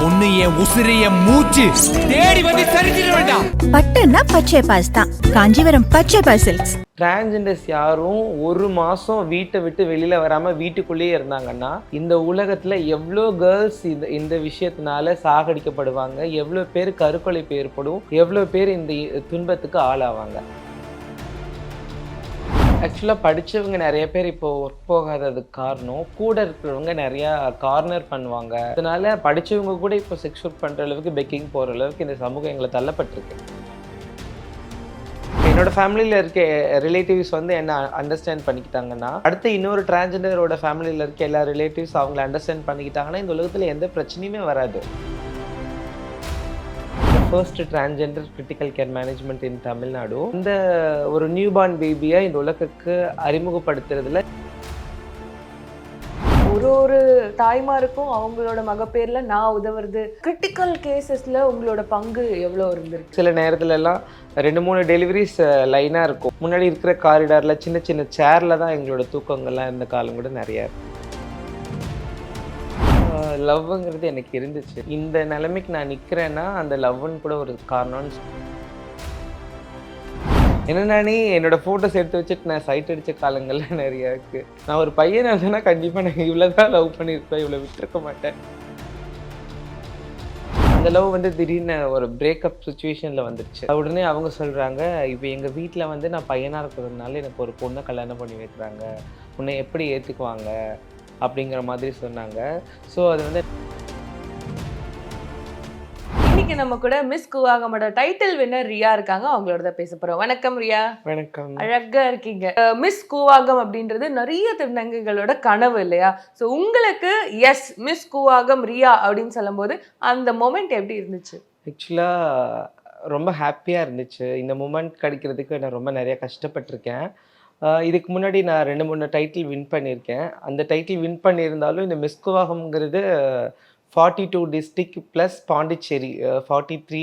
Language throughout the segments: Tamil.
பொண்ணு என் உசிறு என் மூச்சு தேடி வந்து சரிச்சிட வேண்டாம். பட்டுன்னா பச்சை பாஸ் தான். காஞ்சிபுரம் பச்சை பாஸ் சில்க்ஸ். டிரான்ஜெண்டர்ஸ் யாரும் ஒரு மாசம் வீட்டை விட்டு வெளியில வராம வீட்டுக்குள்ளேயே இருந்தாங்கன்னா இந்த உலகத்துல எவ்வளோ கேர்ள்ஸ் இந்த இந்த விஷயத்தினால சாகடிக்கப்படுவாங்க எவ்வளோ பேர் கருக்கொலைப்பு ஏற்படும் எவ்வளோ பேர் இந்த துன்பத்துக்கு ஆளாவாங்க. ஆக்சுவலாக படிச்சவங்க நிறைய பேர் இப்போ ஒர்க் போகாததுக்கு காரணம் கூட இருக்கிறவங்க நிறையா கார்னர் பண்ணுவாங்க. அதனால படித்தவங்க கூட இப்போ செக்ஸ் ஒர்க் பண்ணுற அளவுக்கு பெக்கிங் போகிற அளவுக்கு இந்த சமூகம் எங்களை தள்ளப்பட்டிருக்கு. என்னோட ஃபேமிலியில் இருக்க ரிலேட்டிவ்ஸ் வந்து என்ன அண்டர்ஸ்டாண்ட் பண்ணிக்கிட்டாங்கன்னா அடுத்து இன்னொரு டிரான்ஜெண்டரோட ஃபேமிலியில் இருக்க எல்லா ரிலேட்டிவ்ஸ் அவங்கள அண்டர்ஸ்டாண்ட் பண்ணிக்கிட்டாங்கன்னா இந்த உலகத்தில் எந்த பிரச்சனையுமே வராது. First transgender critical care management in Tamil Nadu இந்த ஒரு நியூ பார்ன் பேபியை இந்த உலகுக்கு அறிமுகப்படுத்துறதுல ஒரு ஒரு தாய்மாருக்கும் அவங்களோட மகப்பேர்ல நான் உதவுறது. கிரிட்டிக்கல் கேசஸ்ல உங்களோட பங்கு எவ்வளவு இருந்திருக்கு? சில நேரத்துல எல்லாம் ரெண்டு மூணு டெலிவரிஸ் லைனாக இருக்கும். முன்னாடி இருக்கிற காரிடாரில் சின்ன சின்ன சேரில் தான் எங்களோட தூக்கங்கள்லாம் இருந்த காலம் கூட நிறையா இருக்கு. லவ்ங்கிறது எனக்கு இருந்துச்சு. இந்த நிலைமைக்கு நான் நிற்கிறேன்னா அந்த லவ்னு கூட ஒரு காரணம்னு சொ- நீ என்னோட ஃபோட்டோஸ் எடுத்து வச்சுட்டு நான் சைட் அடித்த காலங்கள்லாம் நிறையா இருக்குது நான் ஒரு பையனை இருந்தேன்னா கண்டிப்பாக நான் இவ்வளோ தான் லவ் பண்ணியிருப்பேன். இவ்வளோ விட்டுருக்க மாட்டேன். அந்த லவ் வந்து திடீர்னு ஒரு பிரேக்கப் சுச்சுவேஷனில் வந்துருச்சு. உடனே அவங்க சொல்கிறாங்க இப்போ எங்கள் வீட்டில் வந்து நான் பையனாக இருக்கிறதுனால எனக்கு ஒரு பொண்ணை கல்யாணம் பண்ணி வைக்கிறாங்க. உன்னை எப்படி ஏற்றுக்குவாங்க அப்படிங்கிற மாதிரி சொன்னாங்க. ஸோ அது வந்து இன்னைக்கு நம்ம கூட மிஸ் குவாகமோட டைட்டில் வின்னர் ரியா இருக்காங்க. அவங்களோட தான் பேச போறோம். வணக்கம் ரியா. வணக்கம். அழகா இருக்கீங்க. மிஸ் கூவாகம் அப்படின்றது நிறைய திருநங்கைகளோட கனவு இல்லையா? ஸோ உங்களுக்கு எஸ் மிஸ் கூவாகம் ரியா அப்படின்னு சொல்லும்போது அந்த மொமெண்ட் எப்படி இருந்துச்சு? ஆக்சுவலாக ரொம்ப ஹாப்பியாக இருந்துச்சு. இந்த மூமெண்ட் கிடைக்கிறதுக்கு நான் ரொம்ப நிறைய கஷ்டப்பட்டிருக்கேன். இதுக்கு முன்னாடி நான் ரெண்டு மூணு டைட்டில் வின் பண்ணியிருக்கேன். அந்த டைட்டில் வின் பண்ணியிருந்தாலும் இந்த மிஸ்குவாகம்ங்கிறது forty two district plus Pondicherry forty three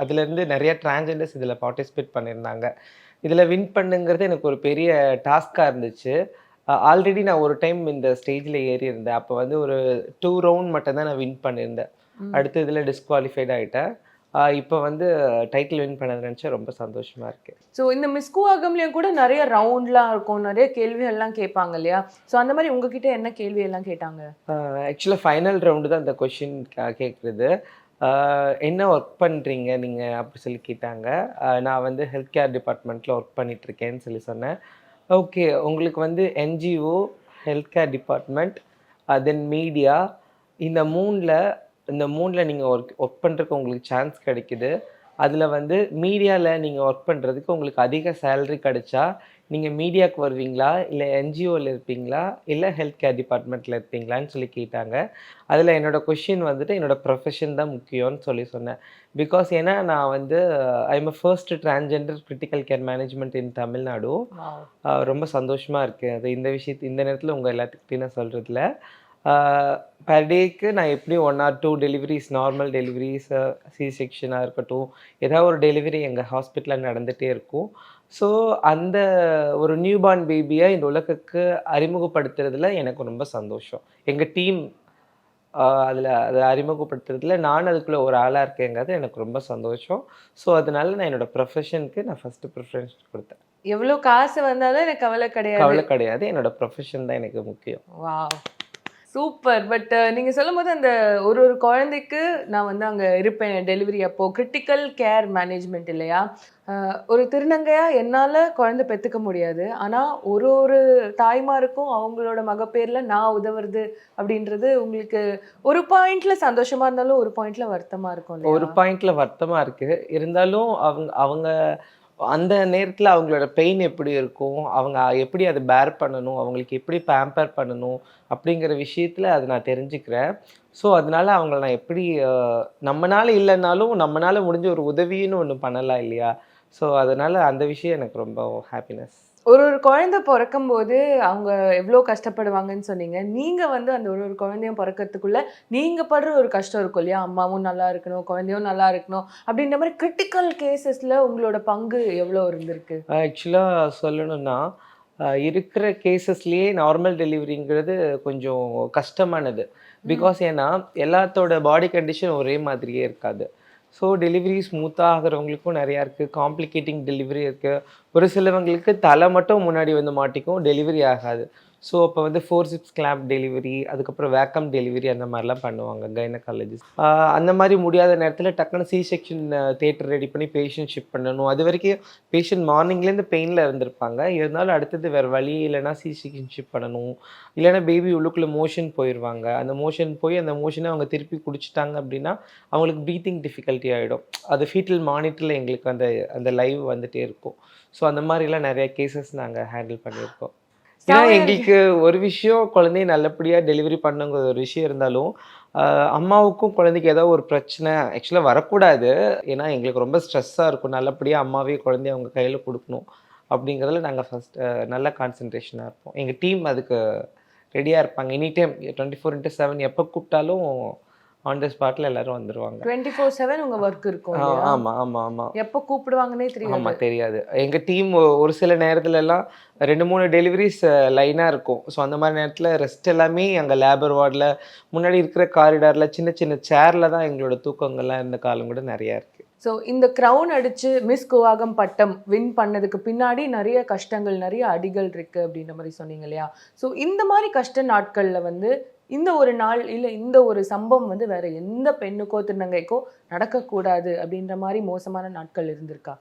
அதுலேருந்து நிறைய டிரான்ஜெண்டர்ஸ் இதில் பார்ட்டிசிபேட் பண்ணியிருந்தாங்க. இதில் வின் பண்ணுங்கிறது எனக்கு ஒரு பெரிய டாஸ்காக இருந்துச்சு. ஆல்ரெடி நான் ஒரு டைம் இந்த ஸ்டேஜில் ஏறி இருந்தேன் அப்போ வந்து ஒரு டூ ரவுண்ட் மட்டும் தான் நான் வின் பண்ணியிருந்தேன். அடுத்த இதில் டிஸ்குவாலிஃபைட் ஆகிட்டேன் இப்போ வந்து டைட்டில் வின் பண்ணது நினச்சா ரொம்ப சந்தோஷமாக இருக்கு. ஸோ இந்த மிஸ் கூவாகம்லயும் கூட நிறைய ரவுண்ட்லாம் இருக்கும். நிறைய கேள்விகள்லாம் கேட்பாங்க இல்லையா? ஸோ அந்த மாதிரி உங்ககிட்ட என்ன கேள்வி எல்லாம் கேட்டாங்க ஆக்சுவலாக ஃபைனல் ரவுண்டு தான் இந்த கொஷின் கேட்குறது என்ன ஒர்க் பண்ணுறீங்க நீங்கள் அப்படி சொல்லி கேட்டாங்க. நான் வந்து ஹெல்த் கேர் டிபார்ட்மெண்ட்டில் ஒர்க் பண்ணிகிட்ருக்கேன்னு சொல்லி சொன்னேன். ஓகே உங்களுக்கு வந்து NGO health care department then media இந்த மூணில் இந்த மூணில் நீங்கள் ஒர்க் ஒர்க் பண்ணுறதுக்கு உங்களுக்கு சான்ஸ் கிடைக்குது. அதில் வந்து மீடியாவில் நீங்கள் ஒர்க் பண்ணுறதுக்கு உங்களுக்கு அதிக சேலரி கிடைச்சா நீங்கள் மீடியாவுக்கு வருவீங்களா? இல்லை என்ஜிஓவில் இருப்பீங்களா? இல்லை ஹெல்த் கேர் டிபார்ட்மெண்ட்டில் இருப்பீங்களான்னு சொல்லி கேட்டாங்க. அதில் என்னோட கொஷின் வந்துட்டு என்னோட ப்ரொஃபஷன் தான் முக்கியம்னு சொல்லி சொன்னேன். பிகாஸ் ஏன்னா நான் வந்து I'm first transgender critical care management in Tamil Nadu ரொம்ப சந்தோஷமாக இருக்குது அது இந்த விஷயத்து இந்த நேரத்தில் உங்கள் எல்லாத்துக்கிட்டையும் நான் சொல்கிறதுல பர் டேக்கு நான் எப்படியும் one or two deliveries normal deliveries C செக்ஷனாக இருக்கட்டும் ஏதாவது ஒரு டெலிவரி எங்கள் ஹாஸ்பிட்டலில் நடந்துகிட்டே இருக்கும். ஸோ அந்த ஒரு நியூ பார்ன் பேபியை இந்த உலகுக்கு அறிமுகப்படுத்துறதுல எனக்கு ரொம்ப சந்தோஷம். எங்கள் டீம் அதில் அதை அறிமுகப்படுத்துறதுல நான் அதுக்குள்ளே ஒரு ஆளாக இருக்கேங்கிறது எனக்கு ரொம்ப சந்தோஷம். ஸோ அதனால நான் என்னோட ப்ரொஃபஷனுக்கு நான் ஃபஸ்ட்டு ப்ரிஃபரன்ஸ் கொடுத்தேன். எவ்வளவு காசு வந்தாலும் எனக்கு கவலை கிடையாது. கவலை கிடையாது. என்னோட ப்ரொஃபஷன் தான் எனக்கு முக்கியம். வாவ் சூப்பர் பட் uh, நீங்க சொல்லும்போது அந்த ஒரு ஒரு குழந்தைக்கு நான் வந்து அங்க இருப்பேன் டெலிவரி அப்போ. கிரிட்டிக்கல் கேர் மேனேஜ்மெண்ட் இல்லையா? ஒரு திருநங்கையா என்னால குழந்தை பெத்துக்க முடியாது. ஆனா ஒரு ஒரு தாய்மாருக்கும் அவங்களோட மகப்பேரில் நான் உதவுறது அப்படின்றது உங்களுக்கு ஒரு பாயிண்ட்ல சந்தோஷமா இருந்தாலும் ஒரு பாயிண்ட்ல வருத்தமா இருக்கும் ஒரு பாயிண்டில் பாயிண்ட்ல வருத்தமாக இருக்குது இருந்தாலும் அவங்க அவங்க அந்த நேரத்தில் அவங்களோட பெயின் எப்படி இருக்கும்? அவங்க எப்படி அதை பேர் பண்ணணும்? அவங்களுக்கு எப்படி பேம்பர் பண்ணணும்? அப்படிங்கிற விஷயத்தில் அதை நான் தெரிஞ்சுக்கிறேன். ஸோ அதனால அவங்கள நான் எப்படி நம்மளால் இல்லைனாலும் நம்மளால் முடிஞ்ச ஒரு உதவின்னு ஒன்று பண்ணலாம் இல்லையா? ஸோ அதனால் அந்த விஷயம் எனக்கு ரொம்ப ஹாப்பினஸ் ஒரு ஒரு குழந்தை பிறக்கும் போது அவங்க எவ்வளோ கஷ்டப்படுவாங்கன்னு சொன்னீங்க. நீங்க வந்து அந்த ஒரு ஒரு குழந்தையும் பிறக்கிறதுக்குள்ள நீங்க படுற ஒரு கஷ்டம் இருக்கும் இல்லையா? அம்மாவும் நல்லா இருக்கணும் குழந்தையும் நல்லா இருக்கணும் அப்படின்ற மாதிரி கிரிட்டிக்கல் கேசஸ்ல உங்களோட பங்கு எவ்வளோ இருந்திருக்கு? ஆக்சுவலாக சொல்லணும்னா இருக்கிற கேசஸ்லேயே நார்மல் டெலிவரிங்கிறது கொஞ்சம் கஷ்டமானது. பிகாஸ் ஏன்னா எல்லாத்தோட பாடி கண்டிஷன் ஒரே மாதிரியே இருக்காது. ஸோ டெலிவரி ஸ்மூத்தாக ஆகிறவங்களுக்கும் நிறையா இருக்குது காம்ப்ளிகேட்டிங் டெலிவரி இருக்குது ஒரு சிலவங்களுக்கு தலை மட்டும் முன்னாடி வந்து மாட்டிக்கும். டெலிவரி ஆகாது. ஸோ அப்போ வந்து ஃபோர் சிப்ஸ் கிளாப் டெலிவரி அதுக்கப்புறம் வேக்கம் டெலிவரி அந்த மாதிரிலாம் பண்ணுவாங்க கைனகாலஜிஸ்ட் அந்த மாதிரி முடியாத நேரத்தில் டக்குன்னு சி செக்ஷன் தேட்டர் ரெடி பண்ணி பேஷண்ட் ஷிஃப்ட் பண்ணணும். அது வரைக்கும் பேஷண்ட் மார்னிங்லேருந்து பெயினில் இருந்திருப்பாங்க. இருந்தாலும் அடுத்தது வேறு வழி இல்லைன்னா சி செக்ஷன் ஷிஃப்ட் பண்ணணும். இல்லைன்னா பேபி உள்ளுக்குள்ளே மோஷன் போயிடுவாங்க அந்த மோஷன் போய் அந்த மோஷனை அவங்க திருப்பி குடிச்சிட்டாங்க அப்படின்னா அவங்களுக்கு ப்ரீத்திங் டிஃபிகல்ட்டி ஆகிடும் அது ஃபீட்டல் மானிட்டரில் எங்களுக்கு அந்த அந்த லைவ் வந்துகிட்டே இருக்கும். ஸோ அந்த மாதிரிலாம் நிறைய கேசஸ் நாங்கள் ஹேண்டில் பண்ணியிருக்கோம். ஏன்னா எங்களுக்கு ஒரு விஷயம் குழந்தைய நல்லபடியாக டெலிவரி பண்ணுங்கிற ஒரு விஷயம் இருந்தாலும் அம்மாவுக்கும் குழந்தைக்கு ஏதோ ஒரு பிரச்சனை ஆக்சுவலாக வரக்கூடாது. ஏன்னா எங்களுக்கு ரொம்ப ஸ்ட்ரெஸ்ஸாக இருக்கும். நல்லபடியாக அம்மாவே குழந்தைய அவங்க கையில் கொடுக்கணும் அப்படிங்கிறதுல நாங்கள் ஃபஸ்ட் நல்ல கான்சன்ட்ரேஷனாக இருப்போம். எங்கள் டீம் அதுக்கு ரெடியாக இருப்பாங்க. Any time twenty four into seven எப்போ கூப்பிட்டாலும் ஆன் த ஸ்பாட்டில் எல்லாரும் வந்துடுவாங்க டுவெண்ட்டி ஃபோர் செவன் உங்க ஒர்க் இருக்கும்? ஆமாம் ஆமாம் ஆமாம் எப்போ கூப்பிடுவாங்கன்னே தெரியாது. ஆமா தெரியாது. எங்க டீம் ஒரு சில நேரத்துல எல்லாம் ரெண்டு மூணு டெலிவரிஸ் லைனா இருக்கும். ஸோ அந்த மாதிரி நேரத்துல ரெஸ்ட் எல்லாமே அங்க லேபர் வார்டில் முன்னாடி இருக்கிற காரிடார்ல சின்ன சின்ன சேர்ல தான் எங்களோட தூக்கங்கள்லாம் இருந்த காலம் கூட நிறைய இருக்கு. ஸோ இந்த க்ரௌன் அடிச்சு மிஸ் குவாகம் பட்டம் வின் பண்ணதுக்கு பின்னாடி நிறைய கஷ்டங்கள் நிறைய அடிகள் இருக்கு அப்படின்ற மாதிரி சொன்னீங்க இல்லையா? ஸோ இந்த மாதிரி கஷ்ட நாட்கள்ல வந்து இந்த ஒரு நாள் இல்லை இந்த ஒரு சம்பவம் வந்து வேற எந்த பெண்ணுக்கோ திருநங்கைக்கோ நடக்கக்கூடாது அப்படின்ற மாதிரி மோசமான நாட்கள் இருந்திருக்கா?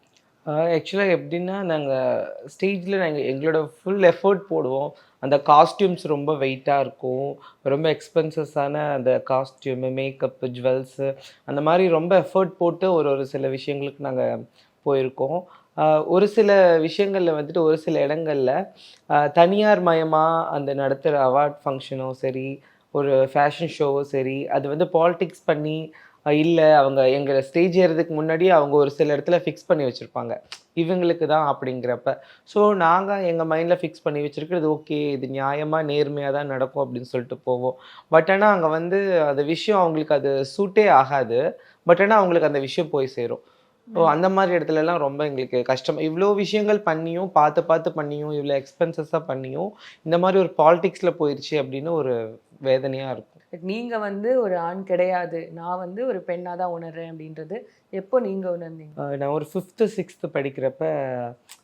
ஆக்சுவலாக எப்படின்னா நாங்கள் ஸ்டேஜில் நாங்கள் எங்களோட ஃபுல் எஃபர்ட் போடுவோம். அந்த காஸ்டியூம்ஸ் ரொம்ப வெயிட்டாக இருக்கும். ரொம்ப எக்ஸ்பென்சஸான அந்த காஸ்டியூமு மேக்கப்பு ஜுவல்ஸு அந்த மாதிரி ரொம்ப எஃபர்ட் போட்டு ஒரு ஒரு சில விஷயங்களுக்கு நாங்கள் போயிருக்கோம். ஒரு சில விஷயங்களில் வந்துட்டு ஒரு சில இடங்களில் தனியார் மயமாக அந்த நடத்துகிற அவார்ட் ஃபங்க்ஷனும் சரி ஒரு ஃபேஷன் ஷோவோ சரி அது வந்து பாலிடிக்ஸ் பண்ணி இல்லை அவங்க எங்களை ஸ்டேஜ் ஏறதுக்கு முன்னாடியே அவங்க ஒரு சில இடத்துல ஃபிக்ஸ் பண்ணி வச்சுருப்பாங்க. இவங்களுக்கு தான் அப்படிங்கிறப்ப. ஸோ நாங்கள் எங்கள் மைண்டில் ஃபிக்ஸ் பண்ணி வச்சுருக்கிறது ஓகே இது நியாயமாக நேர்மையாக தான் நடக்கும் அப்படின்னு சொல்லிட்டு போவோம். பட் ஆனால் அங்கே வந்து அந்த விஷயம் அவங்களுக்கு அது சூட்டே ஆகாது. பட் ஆனால் அவங்களுக்கு அந்த விஷயம் போய் சேரும். ஸோ அந்த மாதிரி இடத்துலலாம் ரொம்ப எங்களுக்கு கஷ்டம். இவ்வளோ விஷயங்கள் பண்ணியும் பார்த்து பார்த்து பண்ணியும் இவ்வளோ எக்ஸ்பென்சஸாக பண்ணியும் இந்த மாதிரி ஒரு பாலிடிக்ஸில் போயிடுச்சு அப்படின்னு ஒரு வேதனையாக இருக்கும். Like, நீங்க வந்து ஒரு ஆண் கிடையாது. நான் வந்து ஒரு பெண்ணா தான் உணர்றேன் அப்படின்றது எப்போ நீங்க உணர்ந்தீங்க? நான் ஒரு ஃபிஃப்த்து சிக்ஸ்த்து படிக்கிறப்ப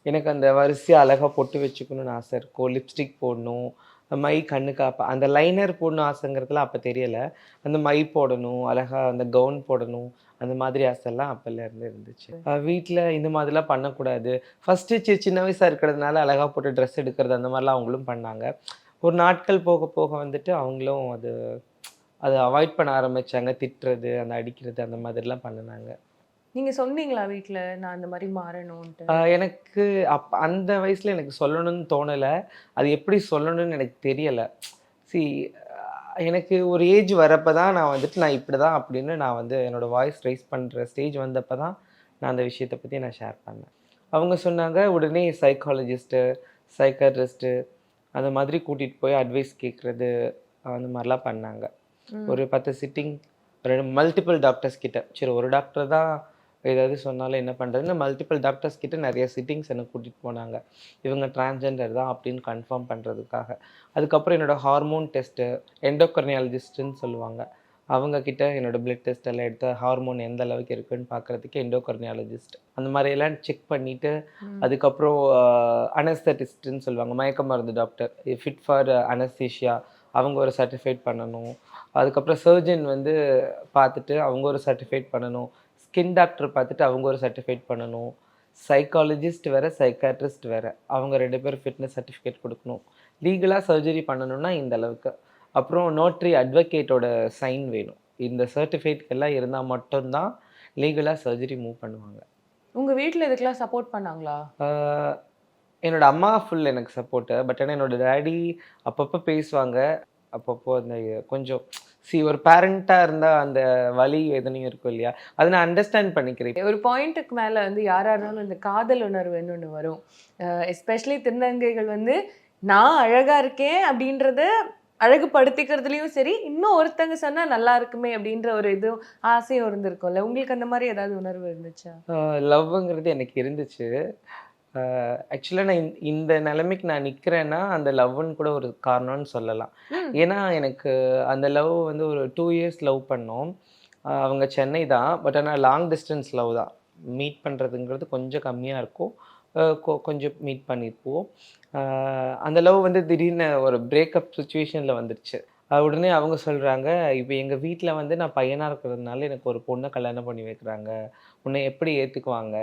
எனக்கு அந்த வரிசையாக அழகாக பொட்டு வச்சுக்கணும்னு ஆசை இருக்கும். லிப்ஸ்டிக் போடணும் மை கண்ணு காப்பா அந்த லைனர் போடணும் ஆசைங்கிறதுலாம் அப்போ தெரியலை. அந்த மை போடணும் அழகாக அந்த கவுன் போடணும் அந்த மாதிரி ஆசைலாம் அப்போல்லாம் இருந்து இருந்துச்சு. வீட்டில் இந்த மாதிரிலாம் பண்ணக்கூடாது. ஃபஸ்ட்டு சின்ன வயசாக இருக்கிறதுனால அழகாக போட்டு ட்ரெஸ் எடுக்கிறது அந்த மாதிரிலாம் அவங்களும் பண்ணாங்க. ஒரு நாட்கள் போக போக வந்துட்டு அவங்களும் அது அதை அவாய்ட் பண்ண ஆரம்பிச்சாங்க. திட்டுறது அந்த அடிக்கிறது அந்த மாதிரிலாம் பண்ணினாங்க. நீங்க சொன்னீங்களா வீட்ல நான் இந்த மாதிரி மாறணும்ட்டு ஆஹ் எனக்கு அப் அந்த வயசுல எனக்கு சொல்லணும்னு தோணலை. அது எப்படி சொல்லணும்னு எனக்கு தெரியலை. சி எனக்கு ஒரு ஏஜ் வரப்போ தான் நான் வந்துட்டு நான் இப்படி தான் அப்படின்னு நான் வந்து என்னோட வாய்ஸ் ரைஸ் பண்ணுற ஸ்டேஜ் வந்தப்போ தான் நான் அந்த விஷயத்தை பற்றி நான் ஷேர் பண்ணேன். அவங்க சொன்னாங்க உடனே சைக்காலஜிஸ்ட்டு சைக்காட்ரிஸ்ட்டு அந்த மாதிரி கூட்டிகிட்டு போய் அட்வைஸ் கேட்குறது அந்த மாதிரிலாம் பண்ணாங்க. ஒரு பத்து சிட்டிங் ரெண்டு மல்டிபிள் டாக்டர்ஸ் கிட்ட. சரி ஒரு டாக்டர் தான் ஏதாவது சொன்னாலும் என்ன பண்ணுறதுன்னு மல்டிபிள் டாக்டர்ஸ் கிட்ட நிறைய சிட்டிங்ஸ் எனக்கு கூட்டிகிட்டு போனாங்க. இவங்க டிரான்ஸ்ஜெண்டர் தான் அப்படின்னு கன்ஃபார்ம் பண்ணுறதுக்காக அதுக்கப்புறம் என்னோட ஹார்மோன் டெஸ்ட்டு எண்டோகர்னியாலஜிஸ்ட்டுன்னு சொல்லுவாங்க. அவங்க கிட்ட என்னோட பிளட் டெஸ்ட் எல்லாம் எடுத்து ஹார்மோன் எந்த அளவுக்கு இருக்குன்னு பார்க்குறதுக்கு எண்டோகர்னியாலஜிஸ்ட் அந்த மாதிரி எல்லாம் செக் பண்ணிவிட்டு அதுக்கப்புறம் அனஸ்தட்டிஸ்ட்னு சொல்லுவாங்க. மயக்க மருந்து டாக்டர் ஃபிட் ஃபார் அனஸ்தீஷியா அவங்க ஒரு சர்டிஃபைட் பண்ணணும். அதுக்கப்புறம் சர்ஜன் வந்து பார்த்துட்டு அவங்க ஒரு சர்டிஃபைட் பண்ணணும். ஸ்கின் டாக்டர் பார்த்துட்டு அவங்க ஒரு சர்டிஃபைட் பண்ணணும். சைக்காலஜிஸ்ட் வேற சைக்காட்ரிஸ்ட் வேற. அவங்க ரெண்டு பேரும் ஃபிட்னஸ் சர்டிஃபிகேட் கொடுக்கணும். லீகலாக சர்ஜரி பண்ணணும்னா இந்த அளவுக்கு. அப்புறம் நோட்ரி அட்வொகேட்டோட சைன் வேணும். இந்த சர்டிஃபிகேட் எல்லாம் இருந்தால் மட்டும்தான் லீகலாக சர்ஜரி மூவ் பண்ணுவாங்க. உங்க வீட்ல இதுக்கெல்லாம் சப்போர்ட் பண்ணாங்களா? என்னோட அம்மா ஃபுல் எனக்கு சப்போர்ட்டு பட் ஆனால் என்னோட டேடி அப்பப்போ பேசுவாங்க. அப்பப்போ அந்த கொஞ்சம் சி ஒரு பேரண்ட்டாக இருந்தால் அந்த வலி எதனையும் இருக்கும் இல்லையா? அதை நான் அண்டர்ஸ்டாண்ட் பண்ணிக்கிறேன். ஒரு பாயிண்ட்டுக்கு மேல வந்து யாரா இருந்தாலும் இந்த காதல் உணர்வுன்னு ஒன்று வரும். எஸ்பெஷலி திருநங்கைகள் வந்து நான் அழகா இருக்கேன் அப்படின்றத அழகுபடுத்திக்கிறதுலயும் சரி இன்னும் ஒருத்தங்க சொன்னா நல்லா இருக்குமே அப்படின்ற ஒரு இது ஆசையும் இருந்திருக்கும்ல. உங்களுக்கு அந்த மாதிரி ஏதாவது உணர்வு இருந்துச்சா? லவ்ங்கிறது எனக்கு இருந்துச்சு. ஆக்சுவலாக நான் இந்த- நிலைமைக்கு நான் நிற்கிறேன்னா அந்த லவ்னு கூட ஒரு காரணம்னு சொல்லலாம். ஏன்னா எனக்கு அந்த லவ் வந்து ஒரு டூ இயர்ஸ் லவ் பண்ணோம். அவங்க சென்னை தான். பட் ஆனால் லாங் டிஸ்டன்ஸ் லவ் தான். மீட் பண்ணுறதுங்கிறது கொஞ்சம் கம்மியாக இருக்கும். கொஞ்சம் மீட் பண்ணியிருப்போம் அந்த லவ் வந்து திடீர்னு ஒரு பிரேக்கப் சுச்சுவேஷனில் வந்துடுச்சு உடனே அவங்க சொல்கிறாங்க இப்போ எங்கள் வீட்டில் வந்து நான் பையனாக இருக்கிறதுனால எனக்கு ஒரு பொண்ணை கல்யாணம் பண்ணி வைக்கிறாங்க. உன்னை எப்படி ஏற்றுக்குவாங்க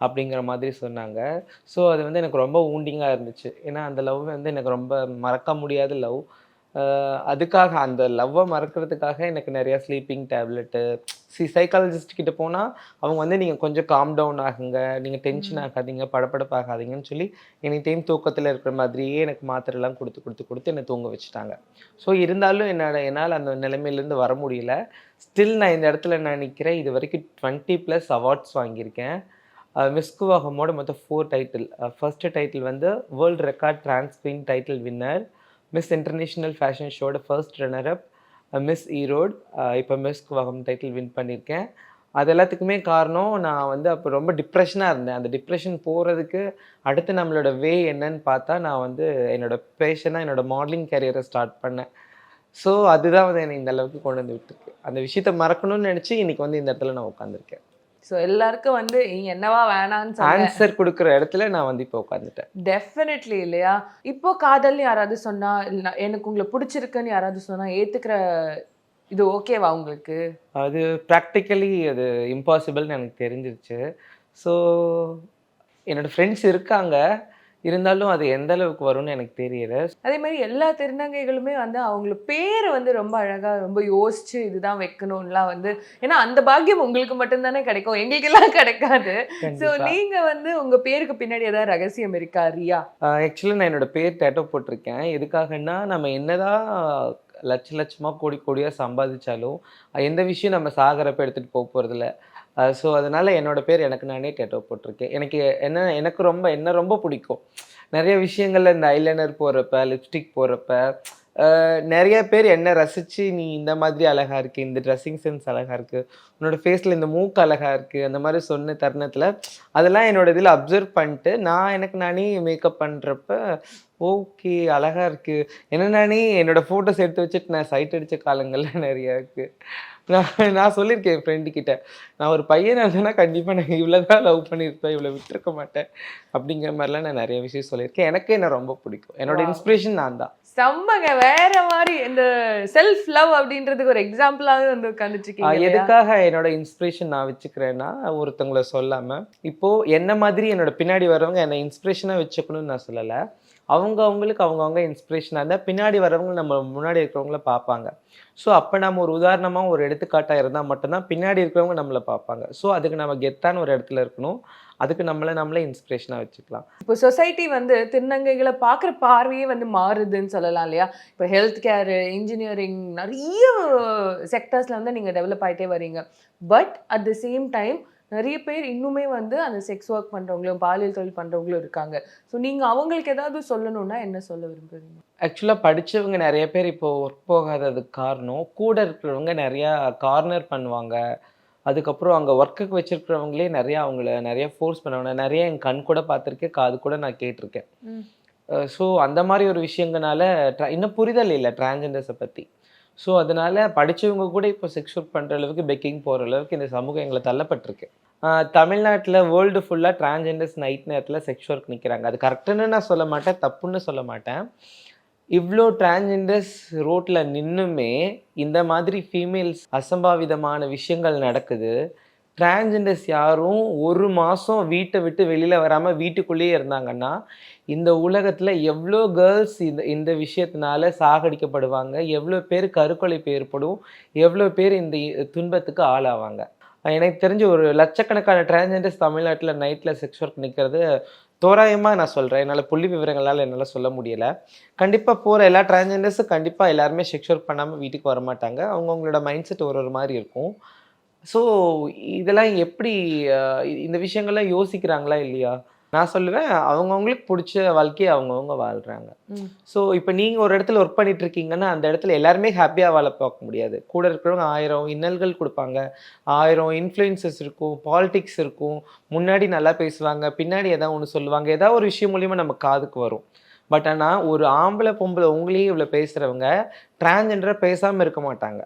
அப்படிங்கிற மாதிரி சொன்னாங்க. ஸோ அது வந்து எனக்கு ரொம்ப ஊண்டிங்காக இருந்துச்சு. ஏன்னா அந்த லவ் வந்து எனக்கு ரொம்ப மறக்க முடியாத லவ் அதுக்காக அந்த லவ்வை மறக்கிறதுக்காக எனக்கு நிறையா ஸ்லீப்பிங் டேப்லெட்டு சி சைக்காலஜிஸ்ட் கிட்ட போனால் அவங்க வந்து நீங்கள் கொஞ்சம் காம் டவுன் ஆகுங்க. நீங்கள் டென்ஷன் ஆகாதீங்க படபடப்பாகாதீங்கன்னு சொல்லி எனி டைம் தூக்கத்தில் இருக்கிற மாதிரியே எனக்கு மாத்திரைலாம் கொடுத்து கொடுத்து கொடுத்து என்னை தூங்க வச்சுட்டாங்க. ஸோ இருந்தாலும் என்னோட என்னால் அந்த நிலைமையிலேருந்து வர முடியல. ஸ்டில் நான் இந்த இடத்துல நான் நிற்கிறேன் இது வரைக்கும் டுவெண்ட்டி ப்ளஸ் அவார்ட்ஸ் வாங்கியிருக்கேன். மிஸ்குவாகமோட மொத்தம் ஃபோர் டைட்டில் ஃபர்ஸ்ட் டைட்டில் வந்து world record trans queen title winner miss international fashion ஷோட first runner up miss Erode இப்போ மிஸ் குவாகம் டைட்டில் வின் பண்ணியிருக்கேன் அது எல்லாத்துக்குமே காரணம் நான் வந்து அப்போ ரொம்ப டிப்ரெஷனாக இருந்தேன். அந்த டிப்ரெஷன் போகிறதுக்கு அடுத்து நம்மளோட வே என்னன்னு பார்த்தா நான் வந்து என்னோட பேஷனாக என்னோட மாடலிங் கேரியரை ஸ்டார்ட் பண்ணேன். ஸோ அதுதான் வந்து என்னை இந்த அளவுக்கு கொண்டு வந்து விட்டுருக்கு. அந்த விஷயத்த மறக்கணும்னு நினச்சி இன்றைக்கி வந்து இந்த இடத்துல நான் உட்காந்துருக்கேன் ஸோ எல்லாருக்கும் வந்து நீங்க என்னவா வேணான்னு ஆன்சர் கொடுக்குற இடத்துல நான் வந்து இப்போ உட்காந்துட்டேன் டெஃபினெட்லி இல்லையா? இப்போ காதல்னு யாராவது சொன்னா எனக்கு உங்களை பிடிச்சிருக்குன்னு யாராவது சொன்னா ஏத்துக்கிற இது ஓகேவா உங்களுக்கு? அது ப்ராக்டிக்கலி அது இம்பாசிபிள்னு எனக்கு தெரிஞ்சிருச்சு. ஸோ என்னோட ஃப்ரெண்ட்ஸ் இருக்காங்க. இருந்தாலும் அது எந்த அளவுக்கு வரும்னு எனக்கு தெரியல. அதே மாதிரி எல்லா திருநங்கைகளுமே வந்து அவங்கள பேரை வந்து ரொம்ப அழகா ரொம்ப யோசிச்சு இதுதான் வைக்கணும்லாம் வந்து ஏன்னா அந்த பாக்கியம் உங்களுக்கு மட்டும்தானே கிடைக்கும். எங்களுக்கெல்லாம் கிடைக்காது. ஸோ. நீங்க வந்து உங்க பேருக்கு பின்னாடி ஏதாவது ரகசியம் இருக்கா ரியா? ஆக்சுவலி நான் என்னோட பேர் டேட்டோ போட்டிருக்கேன். எதுக்காகன்னா நம்ம என்னதான் லட்ச லட்சமா கோடி கோடியா சம்பாதிச்சாலும் எந்த விஷயம் நம்ம சாகரப்ப எடுத்துட்டு போக போறதில்ல. ஸோ அதனால் என்னோட பேர் எனக்கு நானே டேட்டோ போட்டிருக்கேன். எனக்கு என்ன எனக்கு ரொம்ப என்ன ரொம்ப பிடிக்கும். நிறைய விஷயங்களில் இந்த ஐலைனர் போகிறப்ப லிப்ஸ்டிக் போகிறப்ப நிறைய பேர் என்ன ரசிச்சு நீ இந்த மாதிரி அழகாக இருக்குது இந்த ட்ரெஸ்ஸிங் சென்ஸ் அழகாக இருக்குது உன்னோட ஃபேஸில் இந்த மூக்கு அழகாக இருக்குது அந்த மாதிரி சொன்ன தருணத்தில் அதெல்லாம் என்னோட இதில் அப்சர்வ் பண்ணிட்டு நான் எனக்கு நானே மேக்கப் பண்ணுறப்ப ஓகே அழகாக இருக்குது என்ன நானே என்னோட ஃபோட்டோஸ் எடுத்து வச்சுட்டு நான் சைட் அடித்த காலங்கள்லாம் நிறையா இருக்குது நான் நான் சொல்லியிருக்கேன் என் ஃப்ரெண்டு கிட்ட. நான் ஒரு பையனை இருந்தேன்னா கண்டிப்பாக நான் இவ்வளோ தான் லவ் பண்ணியிருப்பேன் இவ்வளோ விட்டுருக்க மாட்டேன் அப்படிங்கிற மாதிரிலாம் நான் நிறைய விஷயம் சொல்லியிருக்கேன். எனக்கு என்ன ரொம்ப பிடிக்கும். என்னோட. இன்ஸ்பிரேஷன் நான் தான். செம்மங்க வேற மாதிரி இந்த செல்ஃப் லவ் அப்படின்றதுக்கு ஒரு எக்ஸாம்பிளாவே வந்து இல்லையா? எதுக்காக என்னோட இன்ஸ்பிரேஷன் நான் வச்சுக்கிறேன்னா ஒருத்தவங்கள சொல்லாம இப்போ என்ன மாதிரி என்னோட பின்னாடி வரவங்க என்னை இன்ஸ்பிரேஷனாக வச்சுக்கணும்னு நான் சொல்லலை. அவங்க அவங்களுக்கு அவங்கவுங்க இன்ஸ்பிரேஷனாக இருந்தால் பின்னாடி வரவங்க நம்ம முன்னாடி இருக்கிறவங்கள பார்ப்பாங்க. ஸோ அப்போ நம்ம ஒரு உதாரணமாக ஒரு எடுத்துக்காட்டாக இருந்தால் மட்டும்தான் பின்னாடி இருக்கிறவங்க நம்மளை பார்ப்பாங்க. ஸோ அதுக்கு நம்ம கெத்தான ஒரு இடத்துல இருக்கணும். அதுக்கு நம்மளை நம்மளே இன்ஸ்பிரேஷனாக வச்சுக்கலாம். இப்போ சொசைட்டி வந்து திருநங்கைகளை பார்க்குற பார்வையே வந்து மாறுதுன்னு சொல்லலாம் இல்லையா? இப்போ ஹெல்த் கேரு இன்ஜினியரிங் நிறைய செக்டர்ஸில் வந்து நீங்கள் டெவலப் ஆகிட்டே வரீங்க but at the same time நிறைய பேர் இன்னுமே வந்து அந்த செக்ஸ் ஒர்க் பண்ணுறவங்களும் பாலியல் தொழில் பண்ணுறவங்களும் இருக்காங்க. ஸோ நீங்கள் அவங்களுக்கு ஏதாவது சொல்லணும்னா என்ன சொல்ல விரும்புறீங்க? ஆக்சுவலாக படிச்சவங்க நிறைய பேர் இப்போ ஒர்க் போகாததுக்கு காரணம் கூட இருக்கிறவங்க நிறையா கார்னர் பண்ணுவாங்க. அதுக்கப்புறம் அங்கே ஒர்க்குக்கு வச்சிருக்கிறவங்களே நிறையா அவங்கள நிறைய ஃபோர்ஸ் பண்ணுவாங்க. நிறைய என் கண் கூட பார்த்துருக்கேன் காது கூட நான் கேட்டிருக்கேன். ஸோ அந்த மாதிரி ஒரு விஷயங்கனால இன்னும் புரிதல் இல்லை டிரான்ஜெண்டர்ஸை பற்றி ஸோ அதனால் படித்தவங்க கூட இப்போ செக்ஸ் ஒர்க் பண்ணுற அளவுக்கு பெக்கிங் போகிற அளவுக்கு இந்த சமூகம் எங்களை தள்ளப்பட்டிருக்கு. தமிழ்நாட்டில் வேர்ல்டு ஃபுல்லாக டிரான்ஜெண்டர்ஸ் நைட் நேரத்தில் செக்ஸ் ஒர்க் நிற்கிறாங்க அது கரெக்டுன்னு நான் சொல்ல மாட்டேன் தப்புன்னு சொல்ல மாட்டேன். இவ்வளோ டிரான்ஜெண்டர்ஸ் ரோட்டில் நின்றுமே இந்த மாதிரி ஃபீமேல்ஸ் அசம்பாவிதமான விஷயங்கள் நடக்குது. டிரான்ஜெண்டர்ஸ் யாரும் ஒரு மாதம் வீட்டை விட்டு வெளியில் வராமல் வீட்டுக்குள்ளேயே இருந்தாங்கன்னா இந்த உலகத்தில் எவ்வளோ கேர்ள்ஸ் இந்த இந்த விஷயத்தினால சாகடிக்கப்படுவாங்க எவ்வளோ பேர் கருக்கொலைப்பு ஏற்படும் எவ்வளோ பேர் இந்த துன்பத்துக்கு ஆளாவாங்க. எனக்கு தெரிஞ்ச ஒரு லட்சக்கணக்கான டிரான்ஜெண்டர்ஸ் தமிழ்நாட்டில் நைட்டில் செக்ஸ் ஒர்க் நிற்கிறது தோராயமாக நான் சொல்கிறேன் என்னால் புள்ளி விவரங்களால் என்னால் சொல்ல முடியலை. கண்டிப்பாக போகிற எல்லா டிரான்ஜெண்டர்ஸும் கண்டிப்பாக எல்லாருமே செக்ஸ் ஒர்க் பண்ணாமல் வீட்டுக்கு வர மாட்டாங்க அவங்கவுங்களோட மைண்ட் செட் ஒரு ஒரு மாதிரி இருக்கும். ஸோ இதெல்லாம் எப்படி இந்த விஷயங்கள்லாம் யோசிக்கிறாங்களா இல்லையா? நான் சொல்லுவேன் அவங்கவுங்களுக்கு பிடிச்ச வாழ்க்கையை அவங்கவுங்க வாழ்கிறாங்க. ஸோ இப்போ நீங்கள் ஒரு இடத்துல ஒர்க் பண்ணிட்டு இருக்கீங்கன்னா அந்த இடத்துல எல்லாருமே ஹாப்பியாக வாழ பார்க்க முடியாது. கூட இருக்கிறவங்க ஆயிரம் இன்னல்கள் கொடுப்பாங்க. ஆயிரம் இன்ஃப்ளூயன்சஸ் இருக்கும் பாலிடிக்ஸ் இருக்கும். முன்னாடி நல்லா பேசுவாங்க பின்னாடி ஏதாவது ஒன்று சொல்லுவாங்க. ஏதாவது ஒரு விஷயம் மூலியமாக நம்ம காதுக்கு வரும். பட் ஆனால் ஒரு ஆம்பளை பொம்பளை உங்களையே இவ்வளோ பேசுகிறவங்க டிரான்ஜெண்டராக பேசாமல் இருக்க மாட்டாங்க.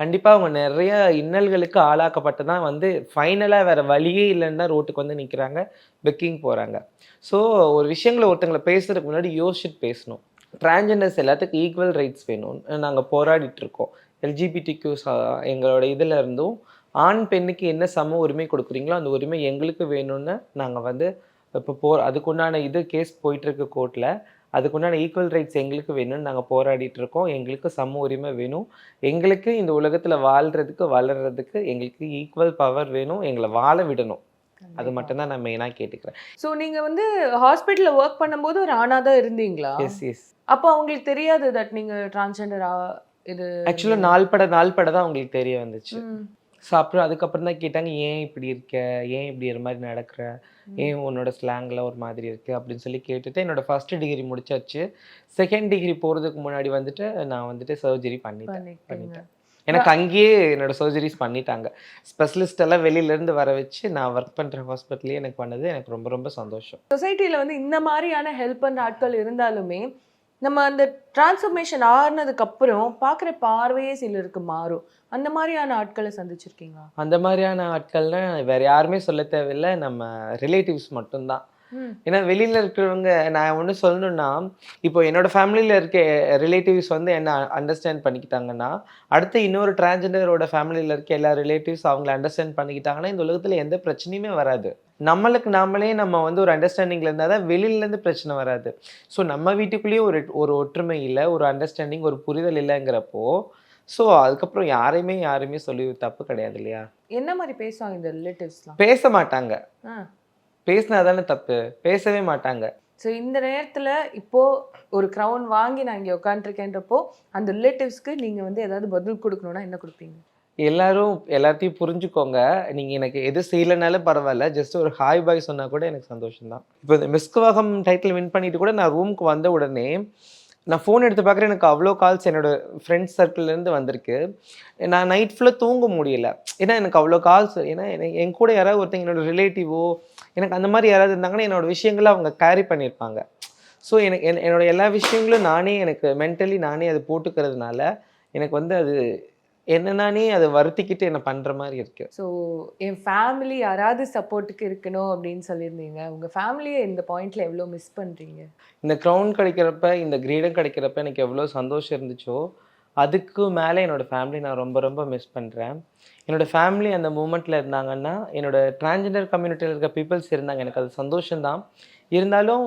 கண்டிப்பாக அவங்க நிறைய இன்னல்களுக்கு ஆளாக்கப்பட்டு தான் வந்து ஃபைனலாக வேறு வழியே இல்லைன்னு தான் ரோட்டுக்கு வந்து நிற்கிறாங்க பெக்கிங் போகிறாங்க ஸோ ஒரு விஷயங்களை ஒருத்தங்களை பேசுறதுக்கு முன்னாடி யோசிச்சுட்டு பேசணும். டிரான்ஜெண்டர்ஸ் எல்லாத்துக்கும் ஈக்குவல் ரைட்ஸ் வேணும். நாங்கள் போராடிட்டு இருக்கோம். எல்ஜிபிடிக்யூஸ் எங்களோட இதில் இருந்தும் ஆண் பெண்ணுக்கு என்ன சம உரிமை கொடுக்குறீங்களோ அந்த உரிமை எங்களுக்கு வேணும்னு நாங்கள் வந்து இப்போ போ அதுக்குண்டான இது கேஸ் போயிட்டுருக்கு கோர்ட்டில் அதுக்குண்டான ஈக்குவல் ரைட்ஸ் எங்களுக்கு வேணும்னு நாங்கள் போராடிட்டு இருக்கோம். எங்களுக்கு சம உரிமை வேணும். எங்களுக்கு இந்த உலகத்தில் வாழ்கிறதுக்கு வளர்கிறதுக்கு எங்களுக்கு ஈக்குவல் பவர் வேணும். எங்களை வாழ விடணும். அது மட்டும்தான் நான் மெயினாக கேட்டுக்கிறேன். ஸோ நீங்க வந்து ஹாஸ்பிட்டல்ல ஒர்க் பண்ணும்போது ஒரு ஆணா தான் இருந்தீங்களா? எஸ் எஸ் அப்போ அவங்களுக்கு தெரியாது தட் நீங்க டிரான்ஸ்ஜெண்டரா இது ஆக்சுவலாக நாள் பட நாள் பட தான் அவங்களுக்கு தெரிய வந்துச்சு. ஸோ அப்புறம் அதுக்கப்புறம் தான் கேட்டாங்க ஏன் இப்படி இருக்க? ஏன் இப்படி ஒரு மாதிரி நடக்கிற? ஏன் உன்னோட ஸ்லாங்கில் ஒரு மாதிரி இருக்கு? அப்படின்னு சொல்லி கேட்டுட்டு என்னோட ஃபர்ஸ்ட் டிகிரி முடிச்சாச்சு. செகண்ட் டிகிரி போகிறதுக்கு முன்னாடி வந்துட்டு நான் வந்துட்டு சர்ஜரி பண்ணிட்டேன். பண்ணிட்டேன். எனக்கு அங்கேயே என்னோட சர்ஜரிஸ் பண்ணிட்டாங்க. ஸ்பெஷலிஸ்ட் எல்லாம் வெளியில இருந்து வர வச்சு நான் ஒர்க் பண்ற ஹாஸ்பிட்டல்லே எனக்கு பண்ணது எனக்கு ரொம்ப ரொம்ப சந்தோஷம். சொசைட்டில வந்து இந்த மாதிரியான ஹெல்ப் பண்ற ஆட்கள் இருந்தாலுமே நம்ம அந்த டிரான்ஸ்ஃபர்மேஷன் ஆறுனதுக்கு அப்புறம் பார்க்குற பார்வையே சிலருக்கு மாறும். அந்த மாதிரியான ஆட்களை சந்திச்சிருக்கீங்களா? அந்த மாதிரியான ஆட்கள்னா வேற யாருமே சொல்ல தேவையில்லை. நம்ம ரிலேட்டிவ்ஸ் மட்டும்தான். ஏன்னா வெளியில இருக்கிறவங்க நான் ஒன்று சொல்லணும்னா இப்போ என்னோட ஃபேமிலியில் இருக்க ரிலேட்டிவ்ஸ் வந்து என்ன அண்டர்ஸ்டாண்ட் பண்ணிக்கிட்டாங்கன்னா அடுத்து இன்னொரு டிரான்ஜெண்டரோட ஃபேமிலியில் இருக்க எல்லா ரிலேட்டிவ்ஸ் அவங்கள அண்டர்ஸ்டாண்ட் பண்ணிக்கிட்டாங்கன்னா இந்த உலகத்தில் எந்த பிரச்சனையுமே வராது. நம்மளுக்கு நாமளே நம்ம வந்து ஒரு அண்டர்ஸ்டாண்டிங்ல இருந்தால் தான் வெளியிலேருந்து பிரச்சனை வராது. ஸோ நம்ம வீட்டுக்குள்ளேயே ஒரு ஒரு ஒற்றுமை இல்லை ஒரு அண்டர்ஸ்டாண்டிங் ஒரு புரிதல் இல்லைங்கிறப்போ ஸோ அதுக்கப்புறம் யாரையுமே யாருமே சொல்லி தப்பு கிடையாது இல்லையா? என்ன மாதிரி பேசுவாங்க இந்த ரிலேட்டிவ்ஸ்லாம் பேச மாட்டாங்க. பேசினா தானே தப்பு. பேசவே மாட்டாங்க. ஸோ இந்த நேரத்துல இப்போ ஒரு க்ரௌன் வாங்கி நான் இங்கே உட்காந்துருக்கேன்றப்போ அந்த ரிலேட்டிவ்ஸ்க்கு நீங்க வந்து ஏதாவது பதில் கொடுக்கணும்னா என்ன கொடுப்பீங்க? எல்லாரும் எல்லாத்தையும் புரிஞ்சுக்கோங்க. நீங்கள் எனக்கு எது செய்யலைனாலும் பரவாயில்ல. ஜஸ்ட் ஒரு ஹாய் பாய் சொன்னால் கூட எனக்கு சந்தோஷம் தான் இப்போ இந்த மிஸ்குவாகம் டைட்டில் வின் பண்ணிட்டு கூட நான் ரூமுக்கு வந்த உடனே நான் ஃபோன் எடுத்து பார்க்குறேன் எனக்கு அவ்வளோ கால்ஸ் என்னோடய ஃப்ரெண்ட்ஸ் சர்க்கிள்லேருந்து வந்திருக்கு. நான் நைட் ஃபுல்லாக தூங்க முடியல. ஏன்னா எனக்கு அவ்வளோ கால்ஸ் ஏன்னா எனக்கு என் கூட யாராவது ஒருத்தங்க என்னோடய ரிலேட்டிவோ எனக்கு அந்த மாதிரி யாராவது இருந்தாங்கன்னா என்னோடய விஷயங்களை அவங்க கேரி பண்ணியிருப்பாங்க. ஸோ எனக்கு என்னோடய என்னோட எல்லா விஷயங்களும் நானே எனக்கு மென்டலி நானே அது போட்டுக்கிறதுனால எனக்கு வந்து அது என்ன நானே அதை வருத்திக்கிட்டு என்ன பண்ணுற மாதிரி இருக்கு. ஸோ என் ஃபேமிலி யாராவது சப்போர்ட்டுக்கு இருக்கணும் அப்படின்னு சொல்லியிருந்தீங்க. உங்க ஃபேமிலியை இந்த பாயிண்ட்ல எவ்வளோ மிஸ் பண்றீங்க? இந்த க்ரௌன் கிடைக்கிறப்ப இந்த கிரீடம் கிடைக்கிறப்ப எனக்கு எவ்வளோ சந்தோஷம் இருந்துச்சோ அதுக்கு மேலே என்னோட ஃபேமிலி நான் ரொம்ப ரொம்ப மிஸ் பண்ணுறேன் என்னோட ஃபேமிலி அந்த மூமெண்ட்டில் இருந்தாங்கன்னா என்னோடய டிரான்ஜெண்டர் கம்யூனிட்டியில் இருக்க பீப்புள்ஸ் இருந்தாங்க. எனக்கு அது சந்தோஷம்தான். இருந்தாலும்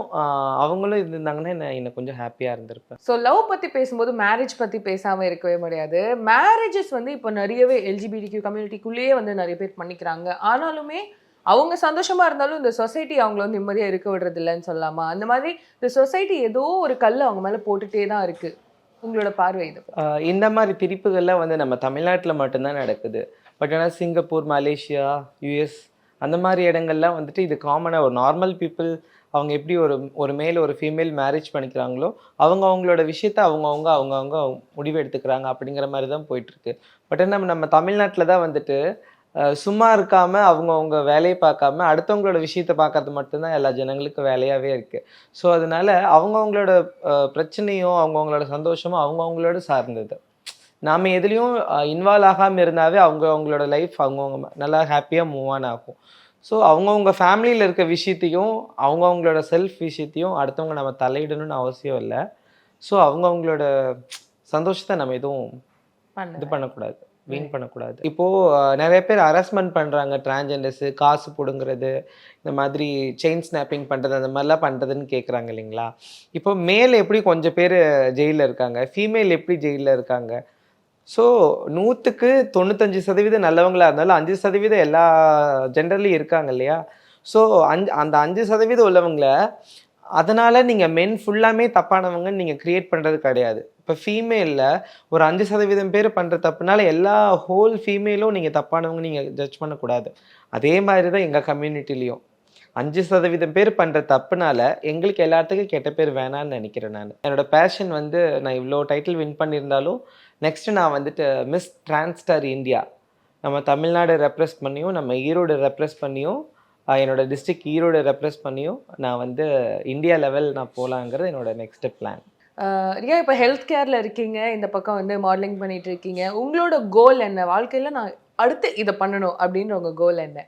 அவங்களும் இருந்திருந்தாங்கன்னா என்ன என்னை கொஞ்சம் ஹாப்பியாக இருந்திருப்பேன். ஸோ லவ் பற்றி பேசும்போது மேரேஜ் பற்றி பேசாமல் இருக்கவே முடியாது. மேரேஜஸ் வந்து இப்போ நிறையவே எல்ஜிபிடிக்யூ கம்யூனிட்டிக்குள்ளேயே வந்து நிறைய பேர் பண்ணிக்கிறாங்க. ஆனாலுமே அவங்க சந்தோஷமாக இருந்தாலும் இந்த சொசைட்டி அவங்கள வந்து நிம்மதியாக இருக்க விடுறதில்லன்னு சொல்லாமா சொல்லலாமா? அந்த மாதிரி இந்த சொசைட்டி ஏதோ ஒரு கல் அவங்க மேலே போட்டுகிட்டே தான் இருக்குது உங்களோட பார்வை இது. இந்த மாதிரி பிரிப்புகள்லாம் வந்து நம்ம தமிழ்நாட்டில் மட்டும்தான் நடக்குது. பட் ஆனால் சிங்கப்பூர் மலேசியா யுஎஸ் அந்த மாதிரி இடங்கள்லாம் வந்துட்டு இது காமனாக ஒரு நார்மல் பீப்புள் அவங்க எப்படி ஒரு ஒரு மேல் ஒரு ஃபீமேல் மேரேஜ் பண்ணிக்கிறாங்களோ அவங்க அவங்களோட விஷயத்த அவங்கவுங்க அவங்கவுங்க முடிவு எடுத்துக்கிறாங்க அப்படிங்கிற மாதிரி தான் போயிட்டுருக்கு பட் நம்ம நம்ம தமிழ்நாட்டில் தான் வந்துட்டு சும்மா இருக்காம அவங்கவுங்க வேலையை பார்க்காம அடுத்தவங்களோட விஷயத்த பார்க்கறது மட்டும்தான் எல்லா ஜனங்களுக்கும் வேலையாகவே இருக்குது ஸோ அதனால அவங்கவுங்களோட பிரச்சனையும் அவங்கவுங்களோட சந்தோஷமும் அவங்கவுங்களோட சார்ந்தது. நாம எதுலேயும் இன்வால்வ் ஆகாமல் இருந்தாவே அவங்க அவங்களோட லைஃப் அவங்கவுங்க நல்லா ஹாப்பியாக மூவ் ஆன் ஆகும். ஸோ அவங்கவுங்க ஃபேமிலியில் இருக்க விஷயத்தையும் அவங்கவுங்களோட செல்ஃப் விஷயத்தையும் அடுத்தவங்க நம்ம தலையிடணும்னு அவசியம் இல்லை. ஸோ அவங்கவுங்களோட சந்தோஷத்தை நம்ம எதுவும் இது பண்ணக்கூடாது. வீண் பண்ணக்கூடாது. இப்போ அஹ், நிறைய பேர் ஹராஸ்மெண்ட் பண்றாங்க. டிரான்ஜெண்டர்ஸ் காசு பிடுங்குறது இந்த மாதிரி செயின் ஸ்னாப்பிங் பண்றது அந்த மாதிரிலாம் பண்றதுன்னு கேக்குறாங்க இல்லைங்களா? இப்போ மேல் எப்படி கொஞ்சம் பேர் ஜெயிலில் இருக்காங்க? ஃபீமேல் எப்படி ஜெயிலில் இருக்காங்க? ஸோ நூற்றுக்கு தொண்ணூத்தஞ்சு சதவீதம் நல்லவங்களா இருந்தாலும் அஞ்சு சதவீதம் எல்லா ஜெண்டர்லையும் இருக்காங்க இல்லையா? ஸோ அஞ்சு அந்த அஞ்சு சதவீதம் உள்ளவங்கள அதனால நீங்கள் மென் ஃபுல்லாமே தப்பானவங்கன்னு நீங்கள் கிரியேட் பண்ணுறது கிடையாது. இப்போ ஃபீமேலில் ஒரு அஞ்சு சதவீதம் பேர் பண்ணுற தப்புனால எல்லா ஹோல் ஃபீமேலும் நீங்கள் தப்பானவங்க நீங்கள் ஜட்ஜ் பண்ணக்கூடாது. அதே மாதிரி தான் எங்கள் கம்யூனிட்டிலையும் அஞ்சு சதவீதம் பேர் பண்ணுற தப்புனால எங்களுக்கு எல்லாத்துக்கும் கெட்ட பேர் வேணான்னு நினைக்கிறேன் நான். என்னோட பேஷன் வந்து நான் இவ்வளோ டைட்டில் வின் பண்ணியிருந்தாலும் நெக்ஸ்ட்டு நான் வந்துட்டு மிஸ் டிரான்ஸ்டார் இந்தியா நம்ம தமிழ்நாடு ரெப்ரஸ் பண்ணியும் நம்ம ஈரோடு ரெப்ரஸ் பண்ணியும் என்னோடய டிஸ்ட்ரிக்ட் ஈரோடு ரெப்ரஸ் பண்ணியும் நான் வந்து இந்தியா லெவல் நான் போகலாங்கிறது என்னோடய நெக்ஸ்ட்டு பிளான் ரியா இப்போ ஹெல்த் கேரில் இருக்கீங்க இந்த பக்கம் வந்து மாடலிங் பண்ணிட்டு இருக்கீங்க. உங்களோட கோல் என்ன? வாழ்க்கையில் நான் அடுத்து இதை பண்ணணும் அப்படின்ற உங்கள் கோல் என்ன?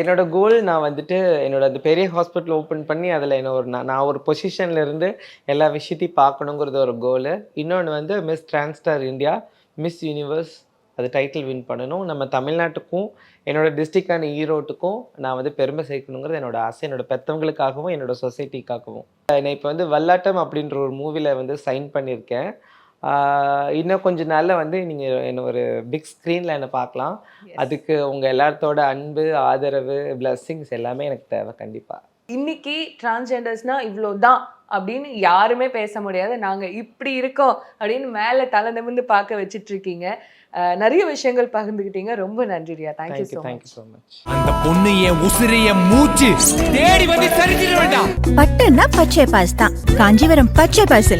என்னோட கோல் நான் வந்துட்டு என்னோட அந்த பெரிய ஹாஸ்பிட்டல் ஓப்பன் பண்ணி அதில் என்ன ஒரு நான் நான் ஒரு பொசிஷனில் இருந்து எல்லா விஷயத்தையும் பார்க்கணுங்கிறது ஒரு கோலு இன்னொன்று வந்து miss trans star India miss universe அது டைட்டில் வின் பண்ணணும். நம்ம தமிழ்நாட்டுக்கும் என்னோட டிஸ்ட்ரிக்டான ஈரோட்டுக்கும் நான் வந்து பெருமை சேர்க்கணுங்கிறது என்னோட ஆசை. என்னோட பெற்றவங்களுக்காகவும் என்னோட சொசைட்டிக்காகவும் நான் இப்போ வந்து வல்லாட்டம் அப்படின்ற ஒரு மூவியில் வந்து சைன் பண்ணியிருக்கேன் இன்னும் கொஞ்ச நாளில் வந்து நீங்கள் என்ன ஒரு பிக் ஸ்க்ரீனில் என்னை பார்க்கலாம். அதுக்கு உங்கள் எல்லாத்தோட அன்பு ஆதரவு பிளஸ்ஸிங்ஸ் எல்லாமே எனக்கு தேவை கண்டிப்பாக இன்னைக்கு டிரான்ஸ்ஜெண்டர்ஸ்னா இவ்வளோதான் அப்படின்னு யாருமே பேச முடியாது. நாங்க இப்படி இருக்கோம் அப்படின்னு மேல தலை நிமிர்ந்து பார்க்க வச்சிட்டு இருக்கீங்க நிறைய விஷயங்கள் பகிர்ந்துக்கிட்டீங்க ரொம்ப நன்றி Riya. Thank you so much so much அந்த பொண்ணு என் என் மூச்சு தேடி வந்து சரிஞ்சிட வேண்டாம். பட்டுன்னா பச்சை பாஸ் தான். காஞ்சிபுரம் பச்சை பாஸ்